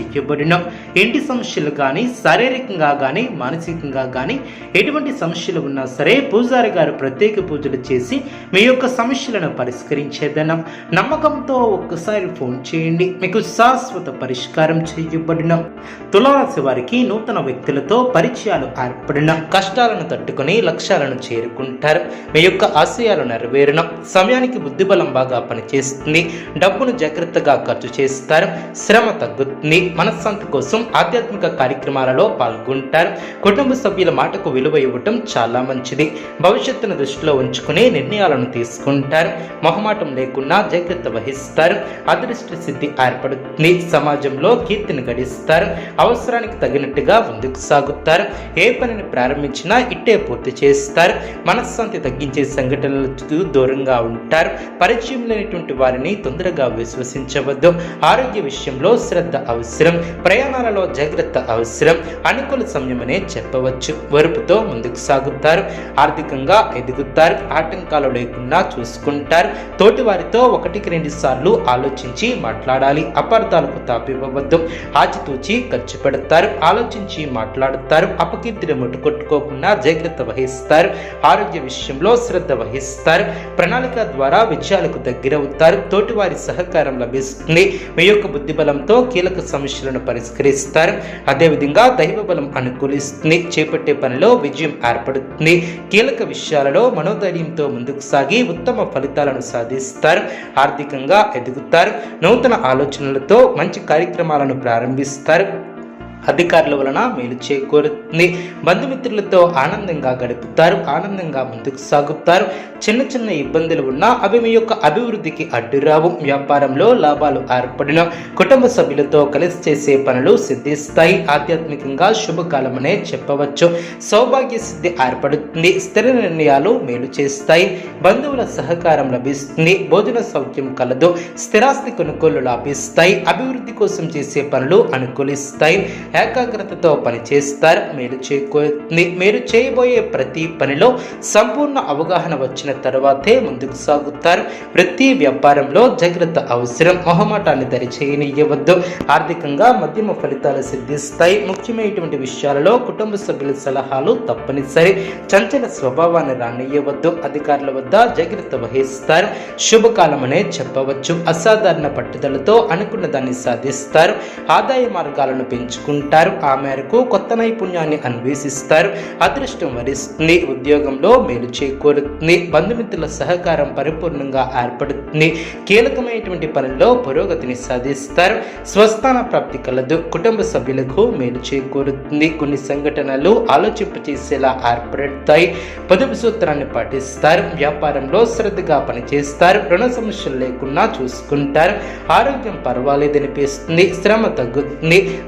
చేయబడిన. ఇంటి సమస్యలు కానీ శారీరకంగా కానీ మానసికంగా కానీ ఎటువంటి సమస్యలు ఉన్నా సరే పూజారి గారు ప్రత్యేక పూజలు చేసి మీ యొక్క సమస్యలను పరిష్కరించేదనం. నమ్మకంతో ఒక్కసారి ఫోన్ చేయండి. మీకు శాశ్వత పరిష్కారం చేయబడిన. తులారాశి వారికి నూతన వ్యక్తులతో పరిచయాలు ఏర్పడిన కష్టాలను తట్టుకొని లక్ష్యాలను చేరుకుంటారు. మీ యొక్క ఆశయాలు నెరవేరిన. సమయానికి బుద్ధిబలం బాగా పనిచేస్తుంది. డబ్బును జాగ్రత్తగా ఖర్చు చేస్తారు. శ్రమ తగ్గుతుంది. మనశ్శాంతి కోసం ఆధ్యాత్మిక కార్యక్రమాలలో పాల్గొంటారు. కుటుంబ సభ్యుల మాటకు విలువ ఇవ్వటం చాలా మంచిది. భవిష్యత్తును దృష్టిలో ఉంచుకుని నిర్ణయాలను తీసుకుంటారు. మొహమాటం లేకుండా జాగ్రత్త వహిస్తారు. అదృష్ట సిద్ధి ఏర్పడుతుంది. సమాజంలో కీర్తిని గడిస్తారు. అవసరానికి తగినట్టుగా ముందుకు సాగుతారు. ఏ పనిని ప్రారంభించినా ఇట్టే పూర్తి చేస్తారు. మనశ్శాంతి తగ్గించే సంఘటనలకు దూరంగా ఉంటారు. పరిచయం లేనటువంటి వారిని తొందరగా విశ్వసించవద్దు. ఆరోగ్య విషయంలో శ్రద్ధ అవసరం ప్రయాణాలలో జాగ్రత్త అవసరం. అనుకూల సమయమనే చెప్పవచ్చు. వరుపుతో ముందుకు సాగుతారు. ఆర్థికంగా ఎదుగుతారు. ఆటంకాలు లేకుండా చూసుకుంటారు. తోటి వారితో ఒకటికి రెండు సార్లు ఆలోచించి మాట్లాడాలి. అపార్థాలకు తాపివ్వవద్దు. ఆచితూచి ఖర్చు పెడతారు. ఆలోచించి మాట్లాడతారు. అపకీర్తిని ముట్టుకొట్టుకోకుండా జాగ్రత్త వహిస్తారు. ఆరోగ్య విషయంలో శ్రద్ధ వహిస్తారు. ప్రణాళిక ద్వారా విజయాలకు దగ్గరవుతారు. తోటివారి సహకారం లభిస్తుంది. మీ యొక్క బుద్ధిబలంతో కీలక సమస్యలను పరిష్కరిస్తారు. అదేవిధంగా దైవ బలం అనుకూలిస్తుంది. చేపట్టే పనిలో విజయం ఏర్పడుతుంది. కీలక విషయాలలో మనోధైర్యంతో ముందుకు సాగి ఉత్తమ ఫలితాలను సాధిస్తారు. ఆర్థికంగా ఎదుగుతారు. నూతన ఆలోచనలతో మంచి కార్యక్రమాలను ప్రారంభిస్తారు. అధికారుల వలన మేలు చేకూరుతుంది బంధుమిత్రులతో ఆనందంగా గడుపుతారు ఆనందంగా ముందుకు సాగుతారు. చిన్న చిన్న ఇబ్బందులు ఉన్నా అవి మీ యొక్క అభివృద్ధికి అడ్డురావు వ్యాపారంలో లాభాలు ఏర్పడిన కుటుంబ సభ్యులతో కలిసి చేసే పనులు సిద్ధిస్తాయి. ఆధ్యాత్మికంగా శుభకాలమనే చెప్పవచ్చు. సౌభాగ్య సిద్ధి ఏర్పడుతుంది. స్థిర నిర్ణయాలు మేలు చేస్తాయి. బంధువుల సహకారం లభిస్తుంది. భోజన సౌఖ్యం కలదు. స్థిరాస్తి కొనుగోలు లాభిస్తాయి. అభివృద్ధి కోసం చేసే పనులు అనుకూలిస్తాయి. ఏకాగ్రతతో పనిచేస్తారు. మీరు చేకూరుతుంది మీరు చేయబోయే ప్రతి పనిలో సంపూర్ణ అవగాహన వచ్చిన తర్వాతే ముందుకు సాగుతారు. ప్రతి వ్యాపారంలో జాగ్రత్త అవసరం. మొహమాటాన్ని దరిచేయనివ్వద్దు ఆర్థికంగా మధ్యమ ఫలితాలు సిద్ధిస్తాయి. ముఖ్యమైనటువంటి విషయాలలో కుటుంబ సభ్యుల సలహాలు తప్పనిసరి. చంచల స్వభావాన్ని రానియ్యవద్దు. అధికారుల వద్ద జాగ్రత్త వహిస్తారు. శుభకాలమనే చెప్పవచ్చు. అసాధారణ పట్టుదలతో అనుకున్న దాన్ని సాధిస్తారు. ఆదాయ మార్గాలను పెంచుకుంటారు ఆ మేరకు కొత్త నైపుణ్యాన్ని అన్వేషిస్తారు. అదృష్టం వరిస్తుంది. ఉద్యోగంలో మేలు చేకూరుతుంది. బంధుమిత్రుల సహకారం పరిపూర్ణంగా ఏర్పడుతుంది. కీలకమైనటువంటి పనుల్లో పురోగతిని సాధిస్తారు. స్వస్థాన ప్రాప్తి కలదు. కుటుంబ సభ్యులకు మేలు చేకూరుతుంది. కొన్ని సంఘటనలు ఆలోచింపచేసేలా ఏర్పడతాయి. పొదుపు సూత్రాన్ని పాటిస్తారు. వ్యాపారంలో శ్రద్ధగా పనిచేస్తారు. రుణ సమస్యలు లేకుండా చూసుకుంటారు. ఆరోగ్యం పర్వాలేదనిపిస్తుంది. శ్రమ తగ్గుతుంది.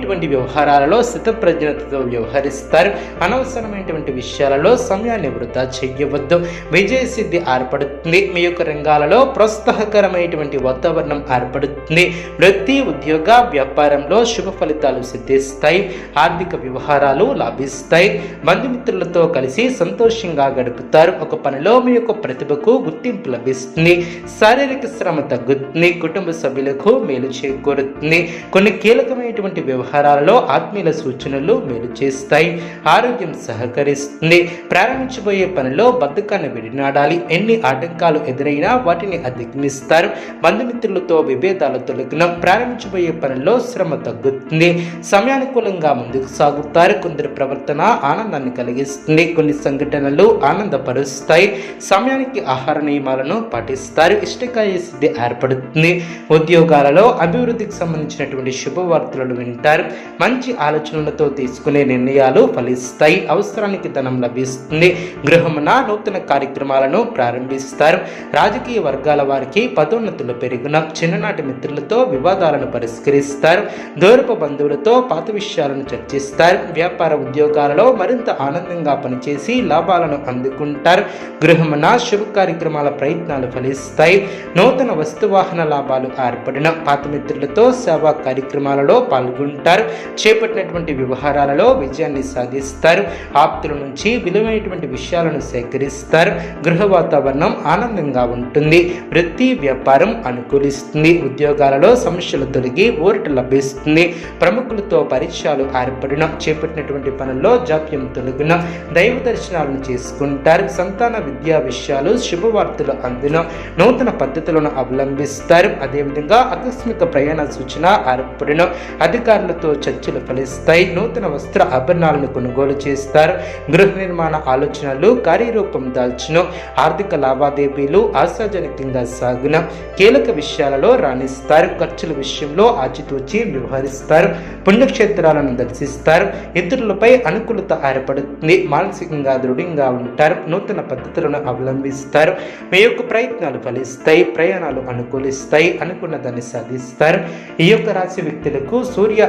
ముఖ్యమైనటువంటి వ్యవహారాలలో స్థితప్రజ్ఞతతో వ్యవహరిస్తారు. అనవసరమైనటువంటి విషయాలలో సమయాన్ని వృధా చెయ్యవద్దు. విజయ సిద్ధి ఏర్పడుతుంది. మీ యొక్క రంగాలలో ప్రోత్సాహకరమైనటువంటి వాతావరణం ఏర్పడుతుంది. వృత్తి ఉద్యోగ వ్యాపారంలో శుభ ఫలితాలు సిద్ధిస్తాయి. ఆర్థిక వ్యవహారాలు లాభిస్తాయి. బంధుమిత్రులతో కలిసి సంతోషంగా గడుపుతారు. ఒక పనిలో మీ యొక్క ప్రతిభకు గుర్తింపు లభిస్తుంది. శారీరక శ్రమ తగ్గుతుంది. కుటుంబ సభ్యులకు మేలు చేకూరుతుంది. కొన్ని కీలకమైనటువంటి వ్యవహారం వ్యవహారాలలో ఆత్మీయుల సూచనలు మేలు చేస్తాయి. ఆరోగ్యం సహకరిస్తుంది. ప్రారంభించబోయే పనిలో బద్ధకాన్ని విడినాడాలి. ఎన్ని ఆటంకాలు ఎదురైనా వాటిని అధిగమిస్తారు. బంధుమిత్రులతో విభేదాలు తొలగిన ప్రారంభించబోయే పనిలో శ్రమ తగ్గుతుంది. సమయానుకూలంగా ముందుకు సాగుతారు. కొందరి ప్రవర్తన ఆనందాన్ని కలిగిస్తుంది. కొన్ని సంఘటనలు ఆనందపరుస్తాయి. సమయానికి ఆహార నియమాలను పాటిస్తారు. ఇష్టకాయ సిద్ధి ఏర్పడుతుంది. ఉద్యోగాలలో అభివృద్ధికి సంబంధించినటువంటి శుభవార్తలను వింటారు. చేస్తారు మంచి ఆలోచనలతో తీసుకునే నిర్ణయాలు ఫలిస్తాయి. అవసరానికి ధనం లభిస్తుంది. గృహమున నూతన కార్యక్రమాలను ప్రారంభిస్తారు. రాజకీయ వర్గాల వారికి పదోన్నతులు పెరిగిన చిన్ననాటి మిత్రులతో వివాదాలను పరిష్కరిస్తారు. దూరపు బంధువులతో పాత విషయాలను చర్చిస్తారు. వ్యాపార ఉద్యోగాలలో మరింత ఆనందంగా పనిచేసి లాభాలను అందుకుంటారు. గృహమున శుభ కార్యక్రమాల ప్రయత్నాలు ఫలిస్తాయి. నూతన వస్తువాహన లాభాలు ఏర్పడిన పాత మిత్రులతో సేవా కార్యక్రమాలలో పాల్గొంటారు. చేపట్టినటువంటి వ్యవహారాలలో విజయాన్ని సాధిస్తారు. ఆప్తుల నుంచి విలువైనటువంటి విషయాలను సేకరిస్తారు. గృహ వాతావరణం ఆనందంగా ఉంటుంది. వృత్తి వ్యాపారం అనుకూలిస్తుంది. ఉద్యోగాలలో సమస్యలు తొలగి ఊరట లభిస్తుంది. ప్రముఖులతో పరిచయాలు ఏర్పడిన చేపట్టినటువంటి పనుల్లో జాప్యం తొలగిన దైవ దర్శనాలను చేసుకుంటారు. సంతాన విద్యా విషయాలు శుభవార్తలు అందిన నూతన పద్ధతులను అవలంబిస్తారు. అదేవిధంగా ఆకస్మిక ప్రయాణ సూచన ఏర్పడిన అధికారులతో చర్చలు ఫలిస్తాయి. నూతన వస్త్ర ఆభరణాలను కొనుగోలు చేస్తారు. గృహ నిర్మాణ ఆలోచనలు కార్యరూపం దాల్చును. ఆర్థిక లావాదేవీలు ఆశాజనకంగా సాగున. కీలక విషయాలలో రాణిస్తారు. ఖర్చుల విషయంలో ఆచితూచి వ్యవహరిస్తారు. పుణ్యక్షేత్రాలను దర్శిస్తారు. ఇతరులపై అనుకూలత ఏర్పడుతుంది. మానసికంగా దృఢంగా ఉంటారు. నూతన పద్ధతులను అవలంబిస్తారు. మీ యొక్క ప్రయత్నాలు ఫలిస్తాయి. ప్రయాణాలు అనుకూలిస్తాయి. అనుకున్న దాన్ని సాధిస్తారు. ఈ యొక్క రాశి వ్యక్తులకు సూర్య